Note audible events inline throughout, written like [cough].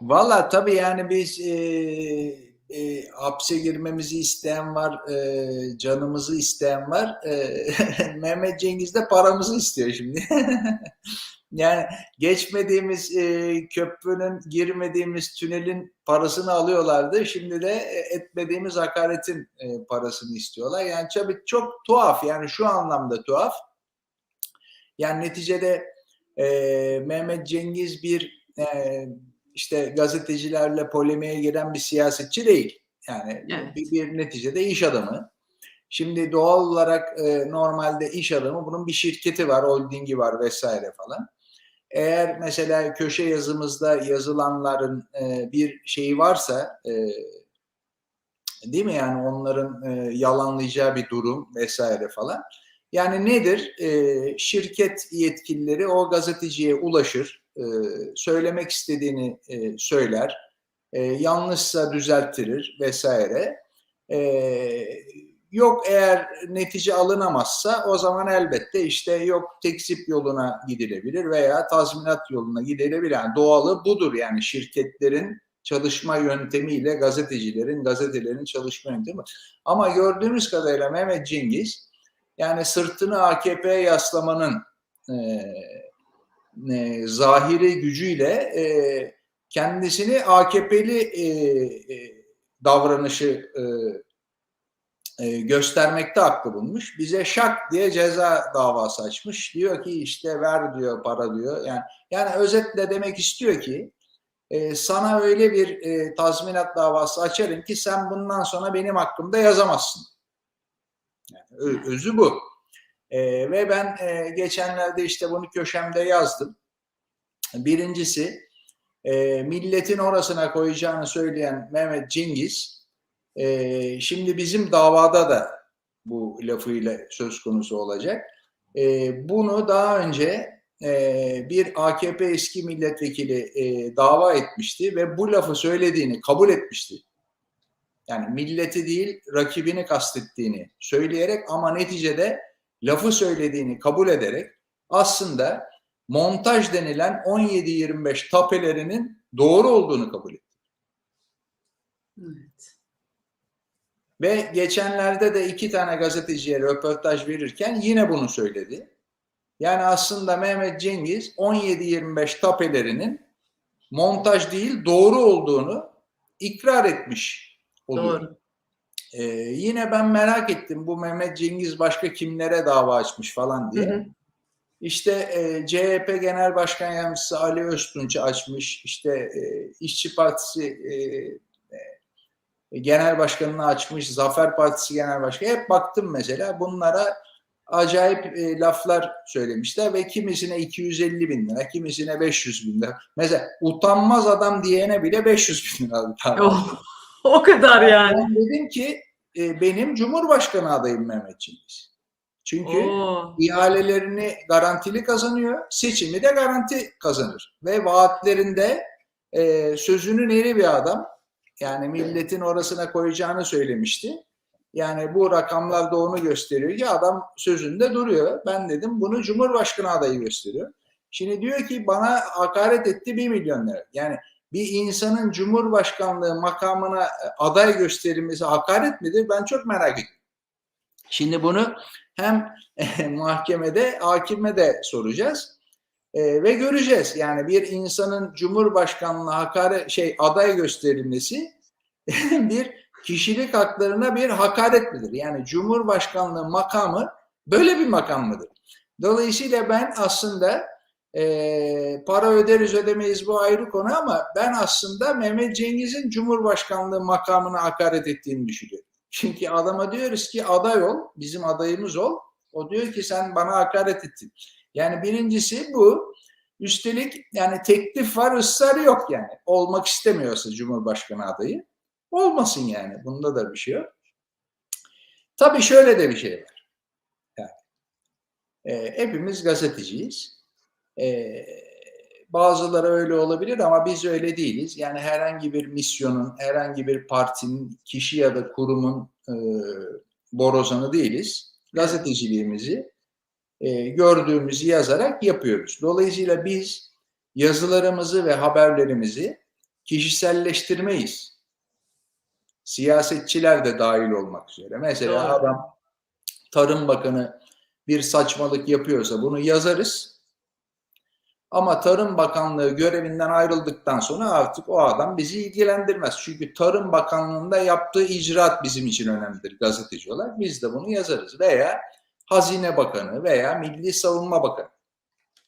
Valla tabii yani biz e, e, hapse girmemizi isteyen var, e, canımızı isteyen var. E, [laughs] Mehmet Cengiz de paramızı istiyor şimdi. [laughs] yani geçmediğimiz e, köprünün, girmediğimiz tünelin parasını alıyorlardı. Şimdi de etmediğimiz hakaretin e, parasını istiyorlar. Yani tabii çok tuhaf yani şu anlamda tuhaf. Yani neticede e, Mehmet Cengiz bir e, işte gazetecilerle polemiğe giren bir siyasetçi değil. Yani Evet. bir, bir neticede iş adamı. Şimdi doğal olarak e, normalde iş adamı bunun bir şirketi var, holdingi var vesaire falan. Eğer mesela köşe yazımızda yazılanların e, bir şeyi varsa e, değil mi yani onların e, yalanlayacağı bir durum vesaire falan. Yani nedir? E, şirket yetkilileri o gazeteciye ulaşır, e, söylemek istediğini e, söyler, e, yanlışsa düzelttirir vesaire. E, yok eğer netice alınamazsa o zaman elbette işte yok tekzip yoluna gidilebilir veya tazminat yoluna gidilebilir. Yani doğalı budur yani şirketlerin çalışma yöntemiyle gazetecilerin, gazetelerin çalışma yöntemi. Ama gördüğümüz kadarıyla Mehmet Cengiz yani sırtını AKP'ye yaslamanın e, e, zahiri gücüyle e, kendisini AKP'li e, e, davranışı e, e, göstermekte haklı bulmuş. Bize şak diye ceza davası açmış. Diyor ki işte ver diyor para diyor. Yani yani özetle demek istiyor ki e, sana öyle bir e, tazminat davası açarım ki sen bundan sonra benim hakkımda yazamazsın. Yani özü bu. E, ve ben e, geçenlerde işte bunu köşemde yazdım. Birincisi e, milletin orasına koyacağını söyleyen Mehmet Cengiz e, şimdi bizim davada da bu lafıyla söz konusu olacak. E, bunu daha önce e, bir AKP eski milletvekili e, dava etmişti ve bu lafı söylediğini kabul etmişti. Yani milleti değil rakibini kastettiğini söyleyerek ama neticede lafı söylediğini kabul ederek aslında montaj denilen 17-25 tapelerinin doğru olduğunu kabul etti. Evet. Ve geçenlerde de iki tane gazeteciye röportaj verirken yine bunu söyledi. Yani aslında Mehmet Cengiz 17-25 tapelerinin montaj değil doğru olduğunu ikrar etmiş oluyor. Doğru. Ee, yine ben merak ettim bu Mehmet Cengiz başka kimlere dava açmış falan diye. Hı hı. İşte e, CHP Genel Başkan Yardımcısı Ali Öztunç açmış. İşte e, İşçi Partisi e, e, Genel Başkanı'nı açmış. Zafer Partisi Genel Başkanı. Hep baktım mesela bunlara acayip e, laflar söylemişler ve kimisine 250 bin lira, kimisine 500 bin lira. Mesela utanmaz adam diyene bile 500 bin lira. Oh, [laughs] o kadar yani. Ben dedim ki e, benim Cumhurbaşkanı adayım Mehmet. Çünkü Oo. ihalelerini garantili kazanıyor, seçimi de garanti kazanır. Ve vaatlerinde e, sözünün eri bir adam. Yani milletin orasına koyacağını söylemişti. Yani bu rakamlar da onu gösteriyor ki adam sözünde duruyor. Ben dedim bunu Cumhurbaşkanı adayı gösteriyor. Şimdi diyor ki bana hakaret etti 1 milyon lira. Yani bir insanın Cumhurbaşkanlığı makamına e, aday gösterilmesi hakaret midir? Ben çok merak ediyorum. Şimdi bunu hem [laughs] mahkemede hakime de soracağız e, ve göreceğiz. Yani bir insanın Cumhurbaşkanlığı hakaret şey aday gösterilmesi [laughs] bir kişilik haklarına bir hakaret midir? Yani Cumhurbaşkanlığı makamı böyle bir makam mıdır? Dolayısıyla ben aslında e, para öderiz ödemeyiz bu ayrı konu ama ben aslında Mehmet Cengiz'in Cumhurbaşkanlığı makamına hakaret ettiğini düşünüyorum. Çünkü adama diyoruz ki aday ol, bizim adayımız ol. O diyor ki sen bana hakaret ettin. Yani birincisi bu. Üstelik yani teklif var, ısrar yok yani. Olmak istemiyorsa Cumhurbaşkanı adayı. Olmasın yani. Bunda da bir şey yok. Tabii şöyle de bir şey var. Yani, e, hepimiz gazeteciyiz. E, bazıları öyle olabilir ama biz öyle değiliz. Yani herhangi bir misyonun, herhangi bir partinin, kişi ya da kurumun e, borazanı değiliz. Gazeteciliğimizi e, gördüğümüzü yazarak yapıyoruz. Dolayısıyla biz yazılarımızı ve haberlerimizi kişiselleştirmeyiz. Siyasetçiler de dahil olmak üzere. Mesela Doğru. adam Tarım Bakanı bir saçmalık yapıyorsa bunu yazarız. Ama Tarım Bakanlığı görevinden ayrıldıktan sonra artık o adam bizi ilgilendirmez. Çünkü Tarım Bakanlığı'nda yaptığı icraat bizim için önemlidir gazeteci olarak. Biz de bunu yazarız. Veya Hazine Bakanı veya Milli Savunma Bakanı.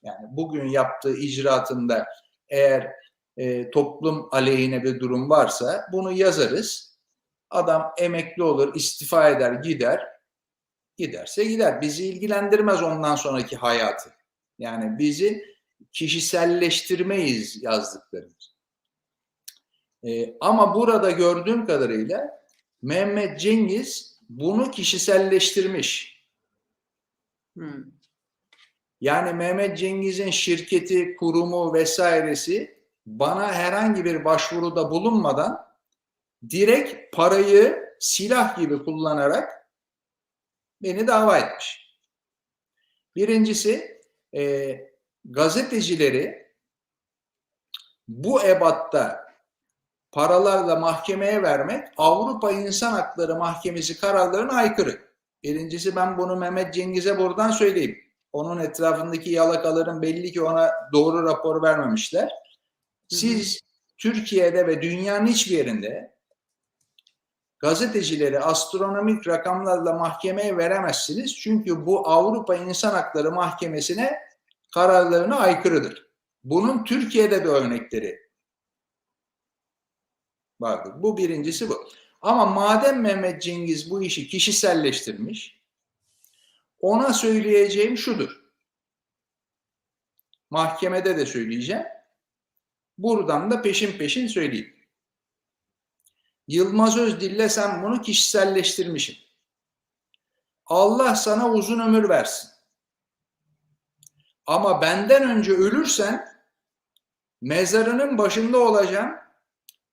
Yani bugün yaptığı icraatında eğer e, toplum aleyhine bir durum varsa bunu yazarız. Adam emekli olur, istifa eder, gider. Giderse gider. Bizi ilgilendirmez ondan sonraki hayatı. Yani bizi kişiselleştirmeyiz yazdıklarımız. Ee, ama burada gördüğüm kadarıyla Mehmet Cengiz bunu kişiselleştirmiş. Hmm. Yani Mehmet Cengiz'in şirketi, kurumu vesairesi bana herhangi bir başvuruda bulunmadan direkt parayı silah gibi kullanarak beni dava etmiş. Birincisi e, gazetecileri bu ebatta paralarla mahkemeye vermek Avrupa İnsan Hakları Mahkemesi kararlarına aykırı. Birincisi ben bunu Mehmet Cengiz'e buradan söyleyeyim. Onun etrafındaki yalakaların belli ki ona doğru rapor vermemişler. Siz Türkiye'de ve dünyanın hiçbir yerinde gazetecileri astronomik rakamlarla mahkemeye veremezsiniz. Çünkü bu Avrupa İnsan Hakları Mahkemesi'ne kararlarına aykırıdır. Bunun Türkiye'de de örnekleri vardır. Bu birincisi bu. Ama madem Mehmet Cengiz bu işi kişiselleştirmiş, ona söyleyeceğim şudur. Mahkemede de söyleyeceğim. Buradan da peşin peşin söyleyeyim. Yılmaz Özdil'le sen bunu kişiselleştirmişsin. Allah sana uzun ömür versin. Ama benden önce ölürsen mezarının başında olacağım.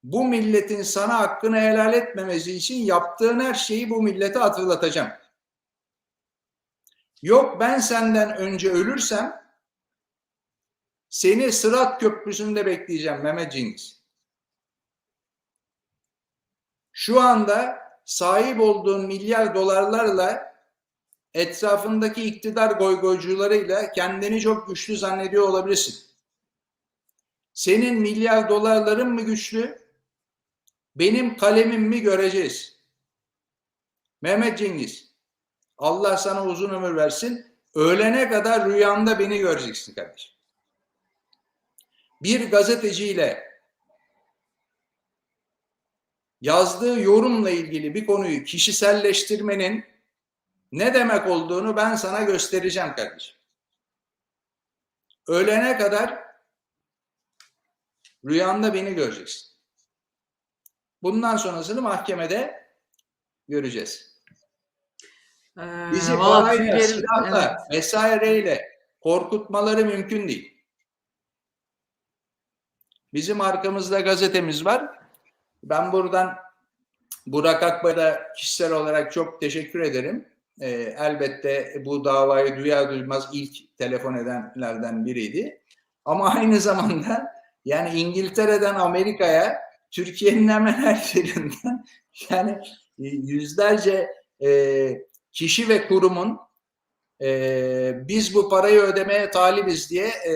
Bu milletin sana hakkını helal etmemesi için yaptığın her şeyi bu millete hatırlatacağım. Yok ben senden önce ölürsem seni Sırat Köprüsü'nde bekleyeceğim Mehmet Cengiz. Şu anda sahip olduğun milyar dolarlarla etrafındaki iktidar goygoycularıyla kendini çok güçlü zannediyor olabilirsin. Senin milyar dolarların mı güçlü? Benim kalemim mi göreceğiz. Mehmet Cengiz, Allah sana uzun ömür versin. Öğlene kadar rüyanda beni göreceksin kardeşim. Bir gazeteciyle yazdığı yorumla ilgili bir konuyu kişiselleştirmenin ne demek olduğunu ben sana göstereceğim kardeşim. Öğlene kadar rüyanda beni göreceksin. Bundan sonrasını mahkemede göreceğiz. Ee, Bizi parayla, silahla evet. vesaireyle korkutmaları mümkün değil. Bizim arkamızda gazetemiz var. Ben buradan Burak Akbay'a kişisel olarak çok teşekkür ederim. Ee, elbette bu davayı duyar duymaz ilk telefon edenlerden biriydi. Ama [laughs] aynı zamanda yani İngiltere'den Amerika'ya Türkiye'nin hemen her yerinden [laughs] yani e, yüzlerce e, kişi ve kurumun e, biz bu parayı ödemeye talibiz diye e,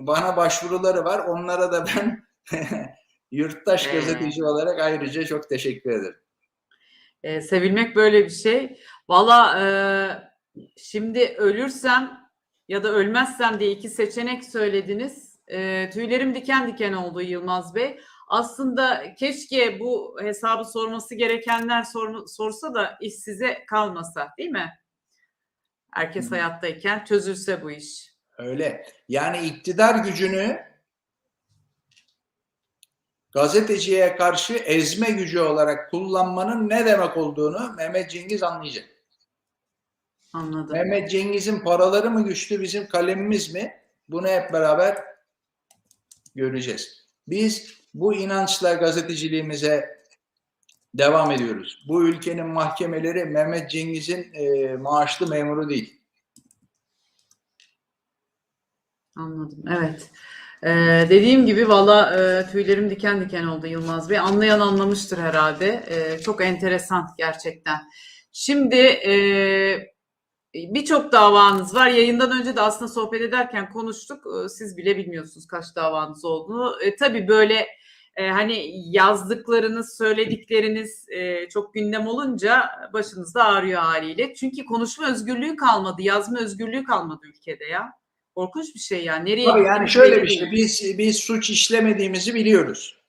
bana başvuruları var. Onlara da ben [laughs] yurttaş gazeteci olarak ayrıca çok teşekkür ederim. Ee, sevilmek böyle bir şey. Valla e, şimdi ölürsem ya da ölmezsem diye iki seçenek söylediniz. E, tüylerim diken diken oldu Yılmaz Bey. Aslında keşke bu hesabı sorması gerekenler sor- sorsa da iş size kalmasa değil mi? Herkes Hı. hayattayken çözülse bu iş. Öyle. Yani iktidar gücünü gazeteciye karşı ezme gücü olarak kullanmanın ne demek olduğunu Mehmet Cengiz anlayacak. Anladım. Mehmet Cengiz'in paraları mı güçlü bizim kalemimiz mi? Bunu hep beraber göreceğiz. Biz bu inançla gazeteciliğimize devam ediyoruz. Bu ülkenin mahkemeleri Mehmet Cengiz'in e, maaşlı memuru değil. Anladım. Evet. Ee, dediğim gibi valla e, tüylerim diken diken oldu Yılmaz Bey. Anlayan anlamıştır herhalde. Ee, çok enteresan gerçekten. Şimdi e, birçok davanız var. Yayından önce de aslında sohbet ederken konuştuk. Ee, Siz bile bilmiyorsunuz kaç davanız olduğunu. E, tabii böyle e, hani yazdıklarınız, söyledikleriniz e, çok gündem olunca başınızda ağrıyor haliyle. Çünkü konuşma özgürlüğü kalmadı, yazma özgürlüğü kalmadı ülkede ya. Korkunç bir şey ya. Nereye Tabii yani şöyle bir şey. Biz biz suç işlemediğimizi biliyoruz.